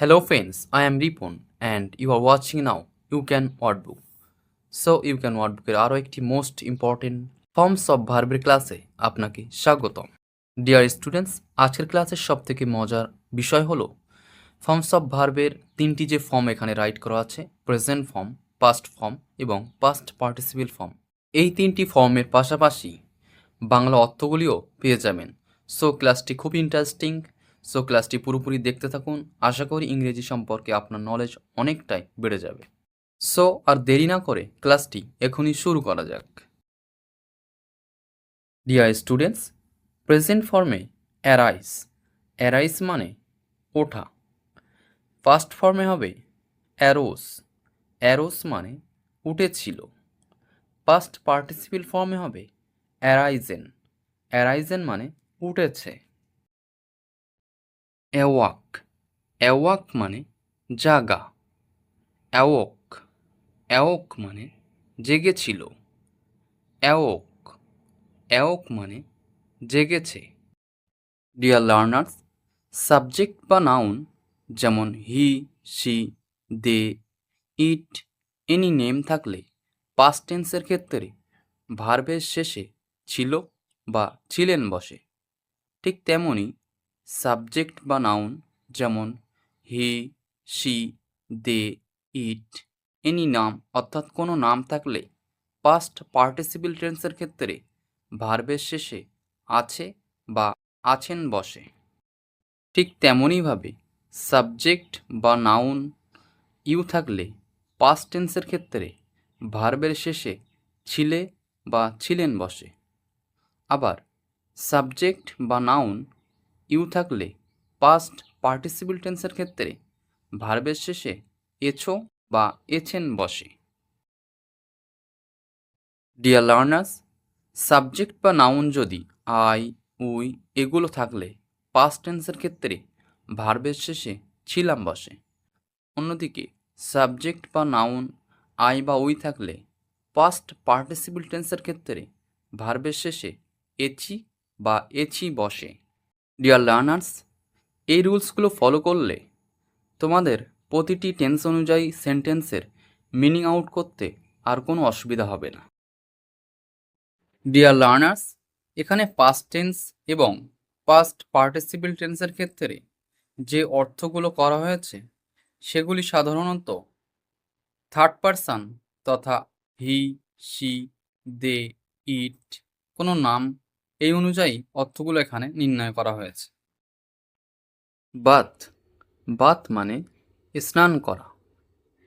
Hello friends, I am Ripon and you are watching now You Can Wordbook. So you can ওয়ার্ডবুকের আরও একটি most important forms of ভার্বের ক্লাসে আপনাকে স্বাগতম। Dear students আজকের ক্লাসের সব থেকে মজার বিষয় হলো ফর্মস অফ ভার্বের তিনটি যে ফর্ম এখানে রাইট করা আছে প্রেজেন্ট ফর্ম পাস্ট ফর্ম এবং পাস্ট পার্টিসিপেল ফর্ম এই তিনটি ফর্মের পাশাপাশি বাংলা অর্থগুলিও পেয়ে যাবেন। সো ক্লাসটি খুব ইন্টারেস্টিং সো ক্লাসটি পুরোপুরি দেখতে থাকুন। আশা করি ইংরেজি সম্পর্কে আপনার নলেজ অনেকটাই বেড়ে যাবে। সো আর দেরি না করে ক্লাসটি এখনই শুরু করা যাক। ডিয়ার স্টুডেন্টস প্রেজেন্ট ফর্মে অ্যারাইস অ্যারাইস মানে ওঠা। ফার্স্ট ফর্মে হবে অ্যারোস অ্যারোস মানে উঠেছিল। পাস্ট পার্টিসিপেল ফর্মে হবে অ্যারাইজেন অ্যারাইজেন মানে উঠেছে। অ্যাওয়াক অ্যাওয়াক মানে জাগা। অ্যাওক অ্যাওক মানে জেগেছিল অ্যাওক অ্যাওক মানে জেগেছে। ডিয়ার লার্নার্স সাবজেক্ট বা নাউন যেমন he she they it any name থাকলে পাস্ট টেন্সের ক্ষেত্রে ভার্বের শেষে ছিল বা ছিলেন বসে। ঠিক তেমনই সাবজেক্ট বা নাউন যেমন he she they, it, any নাম, অর্থাৎ কোনো নাম থাকলে পাস্ট পার্টিসিপেল টেন্সের ক্ষেত্রে ভার্বের শেষে আছে বা আছেন বসে। ঠিক তেমনইভাবে সাবজেক্ট বা নাউন ইউ থাকলে পাস্ট টেন্সের ক্ষেত্রে ভার্বের শেষে ছিলে বা ছিলেন বসে। আবার সাবজেক্ট বা নাউন ইউ থাকলে পাস্ট পার্টিসিপেল টেন্সের ক্ষেত্রে ভার্বের শেষে এছো বা এছেন বসে। ডিয়ার লার্নার্স সাবজেক্ট বা নাউন যদি আই উই এগুলো থাকলে পাস্ট টেন্সের ক্ষেত্রে ভার্বের শেষে ছিলাম বসে। অন্যদিকে সাবজেক্ট বা নাউন আই বা উই থাকলে পাস্ট পার্টিসিপেল টেন্সের ক্ষেত্রে ভার্বের শেষে এছি বা এছি বসে। ডিয়ার লার্নার্স এই রুলসগুলো ফলো করলে তোমাদের প্রতিটি টেন্স অনুযায়ী সেন্টেন্সের মিনিং আউট করতে আর কোনো অসুবিধা হবে না। ডিয়ার লার্নার্স এখানে পাস্ট টেন্স এবং পাস্ট পার্টিসিপেল টেন্সের ক্ষেত্রে যে অর্থগুলো করা হয়েছে, সেগুলি সাধারণত থার্ড পারসন তথা হি সি দে ইট কোনো নাম এই অনুযায়ী অর্থগুলো এখানে নির্ণয় করা হয়েছে। বাথ বাথ মানে স্নান করা।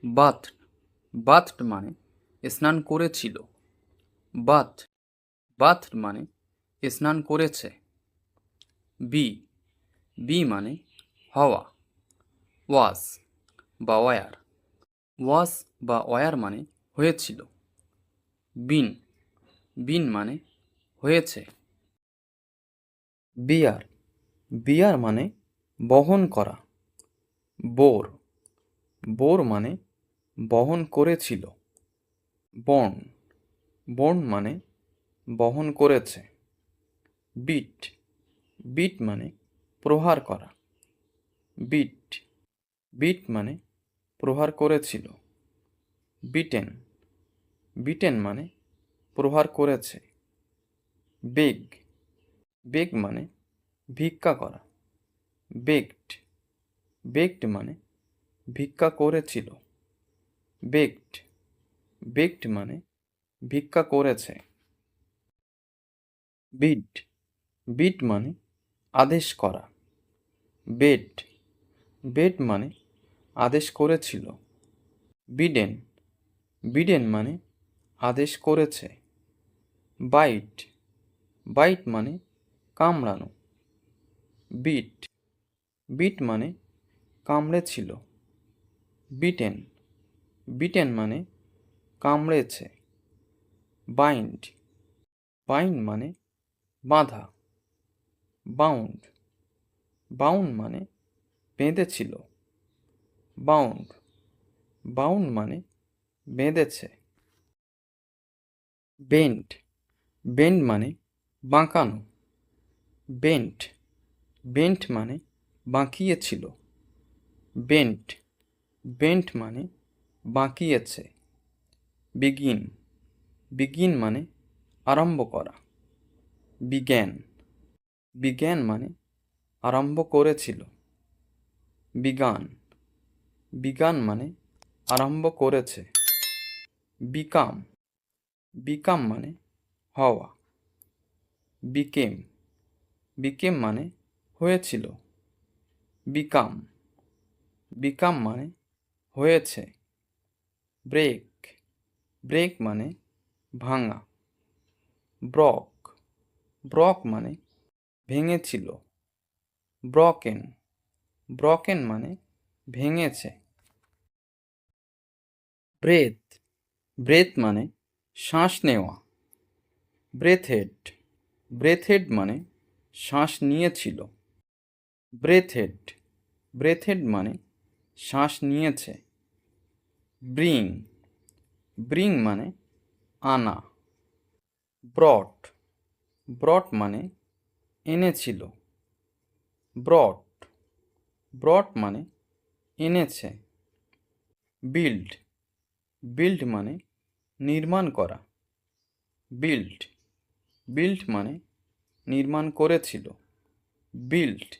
বাথ বাথ মানে স্নান করেছিল। বাথ বাথ মানে স্নান করেছে। বি বি মানে হওয়া। ওয়াজ বা ওয়ার ওয়াজ বা ওয়ার মানে হয়েছিল। বিন বিন মানে হয়েছে। বিয়ার। বিয়ার মানে বহন করা। বোর। বোর মানে বহন করেছিল। বন। বন মানে বহন করেছে। বিট। বিট মানে প্রহার করা। বিট। বিট মানে প্রহার করেছিল। বিটেন। বিটেন মানে প্রহার করেছে। বেগ। বেগ মানে ভিক্ষা করা। বেগড বেগড মানে ভিক্ষা করেছিল। বেগড বেগড মানে ভিক্ষা করেছে। বিড বিড মানে আদেশ করা। বেড বেড মানে আদেশ করেছিল। বিডেন বিডেন মানে আদেশ করেছে। বাইট বাইট মানে কামড়ানো। বিট। বিট মানে কামড়েছিল। বিটেন। বিটেন মানে কামড়েছে। বাইন্ড। বাইন্ড মানে বাঁধা। বাউন্ড। বাউন্ড মানে বেঁধেছিল। বাউন্ড। বাউন্ড মানে বেঁধেছে। বেন্ট বেন্ড মানে বাঁকানো। বেন্ট। বেন্ট মানে বাঁকিয়েছিল। বেন্ট। বেন্ট মানে বাঁকিয়েছে। বিগিন। বিগিন মানে আরম্ভ করা। বিজ্ঞান। বিজ্ঞান মানে আরম্ভ করেছিল। বিজ্ঞান। বিজ্ঞান মানে আরম্ভ করেছে। বিকাম। বিকাম মানে হওয়া। বিকেম। বিকেম মানে হয়েছিল। বিকাম বিকাম মানে হয়েছে। ব্রেক ব্রেক মানে ভাঙা। ব্রক ব্রক মানে ভেঙেছিল। ব্রকেন ব্রকেন মানে ভেঙেছে। ব্রেথ ব্রেথ মানে শ্বাস নেওয়া। ব্রেথহেড ব্রেথহেড মানে শ্বাস নিয়েছিল। ব্রেথহেড ব্রেথহেড মানে শ্বাস নিয়েছে। ব্রিং ব্রিং মানে আনা। ব্রট ব্রট মানে এনেছিল। ব্রট ব্রট মানে এনেছে। বিল্ড বিল্ড মানে নির্মাণ করা। বিল্ড বিল্ড মানে নির্মাণ করেছিল। বিল্ড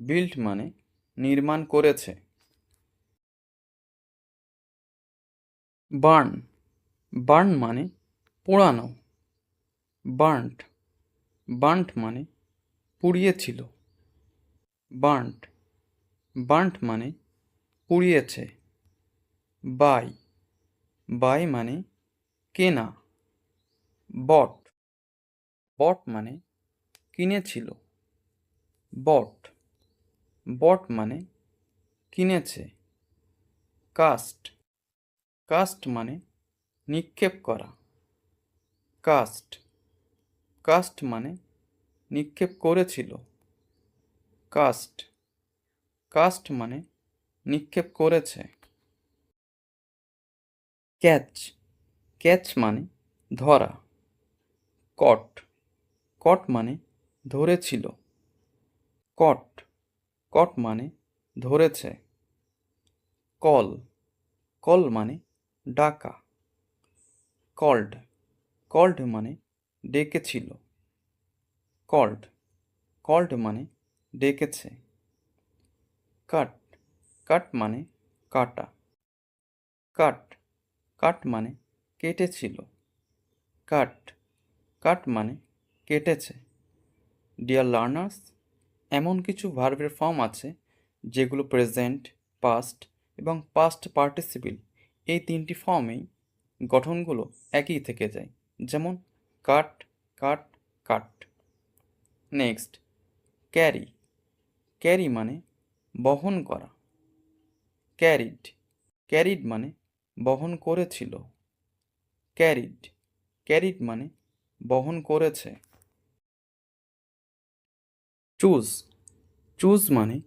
বিল্ড মানে নির্মাণ করেছে। বার্ন। বার্ন মানে পোড়ানো। বার্ন্ট। বার্ন্ট মানে পুড়িয়েছিল। বার্ন্ট। বার্ন্ট মানে পুড়িয়েছে। বাই। বাই মানে কেনা। বট। বট মানে কিনেছিল। বট। বট মানে কিনেছে। কাস্ট। কাস্ট মানে নিক্ষেপ করা। কাস্ট। কাস্ট মানে নিক্ষেপ করেছিল। কাস্ট। কাস্ট মানে নিক্ষেপ করেছে। ক্যাচ। ক্যাচ মানে ধরা। কট। কট মানে ধরেছিল। কট কট মানে ধরেছে। কল কল মানে ডাকা। কল্ড কল্ড মানে ডেকেছিল। কল্ড কল্ড মানে ডেকেছে। কাট কাট মানে কাটা। কাট কাট মানে কেটেছিল। কাট কাট মানে কেটেছে। ডিয়ার লার্নার্স এমন কিছু ভার্বের ফর্ম আছে যেগুলো প্রেজেন্ট পাস্ট এবং পাস্ট পার্টিসিপিল এই তিনটি ফর্মেই গঠনগুলো একই থেকে যায়। যেমন cut cut cut next carry carry মানে বহন করা। ক্যারিড ক্যারিড মানে বহন করেছিল। ক্যারিড ক্যারিড মানে বহন করেছে। চুজ। চুজ মানে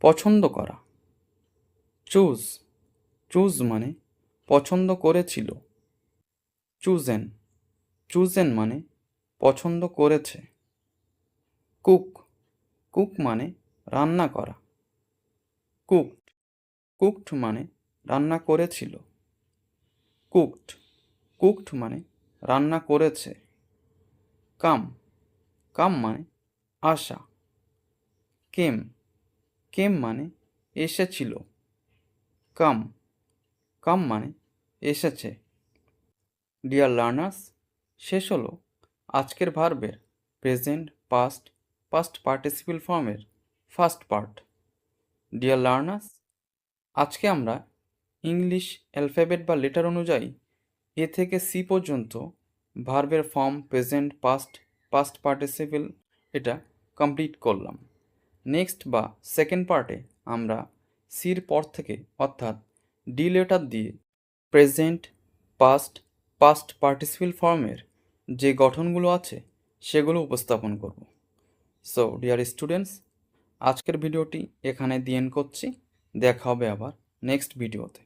পছন্দ করা। চুজ। চুজ মানে পছন্দ করেছিল। চুজেন। চুজেন মানে পছন্দ করেছে। কুক। কুক মানে রান্না করা। কুকড। কুকড মানে রান্না করেছিল। কুকড। কুকড মানে রান্না করেছে। কাম। কাম মানে আসা কেম কেম মানে এসেছিল। কাম কাম মানে এসেছে। ডিয়ার লার্নার্স, শেষ হলো আজকের ভার্বের প্রেজেন্ট, পাস্ট পাস্ট পার্টিসিপেল ফর্মের ফার্স্ট পার্ট। ডিয়ার লার্নার্স, আজকে আমরা ইংলিশ অ্যালফাবেট বা লেটার অনুযায়ী এ থেকে সি পর্যন্ত ভার্বের form, present, past past participle এটা কমপ্লিট করলাম। নেক্সট বা সেকেন্ড পার্টে আমরা সির পর থেকে, অর্থাৎ ডি লেটার দিয়ে প্রেজেন্ট, পাস্ট পাস্ট পার্টিসিপেল ফর্মের যে গঠনগুলো আছে সেগুলো উপস্থাপন করব। সো ডিয়ার স্টুডেন্টস আজকের ভিডিওটি এখানে দিয়ে করছি। দেখা হবে আবার নেক্সট ভিডিওতে